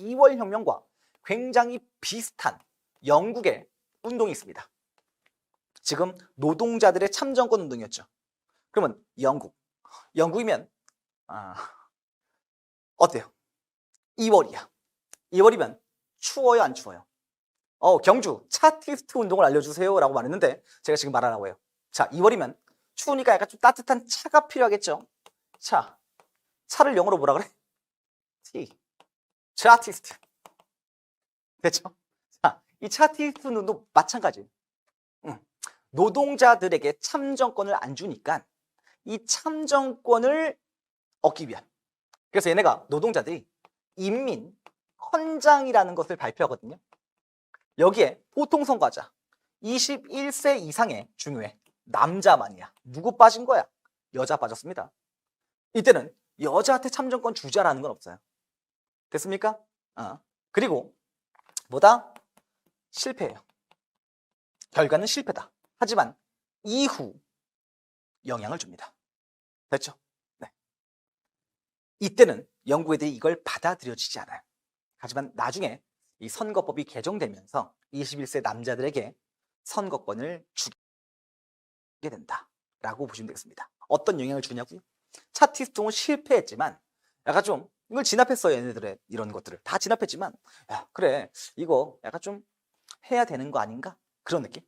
2월 혁명과 굉장히 비슷한 영국의 운동이 있습니다. 지금 노동자들의 참정권 운동이었죠. 그러면 영국, 영국이면 아, 어때요? 2월이야. 2월이면 추워요, 안 추워요? 어, 경주 차티스트 운동을 알려주세요 라고 말했는데 제가 지금 말하라고 해요. 자, 2월이면 추우니까 약간 좀 따뜻한 차가 필요하겠죠. 차, 차를 영어로 뭐라 그래? 티, 차티스트. 됐죠? 자, 이 차티스트 운동도 마찬가지. 응. 노동자들에게 참정권을 안 주니까 이 참정권을 얻기 위한. 그래서 얘네가 노동자들이 인민 헌장이라는 것을 발표하거든요. 여기에 보통 선거자 21세 이상의 중요해. 남자만이야. 누구 빠진 거야? 여자 빠졌습니다. 이때는 여자한테 참정권 주자라는 건 없어요. 됐습니까? 아. 그리고 뭐다? 실패예요. 결과는 실패다. 하지만 이후 영향을 줍니다. 됐죠? 네. 이때는 애들이 이걸 받아들여지지 않아요. 하지만 나중에 이 선거법이 개정되면서 21세 남자들에게 선거권을 주게 된다라고 보시면 되겠습니다. 어떤 영향을 주냐고요? 차티스통은 실패했지만 약간 좀 이걸 진압했어요 얘네들의 이런 것들을. 다 진압했지만 야 그래 이거 약간 좀 해야 되는 거 아닌가? 그런 느낌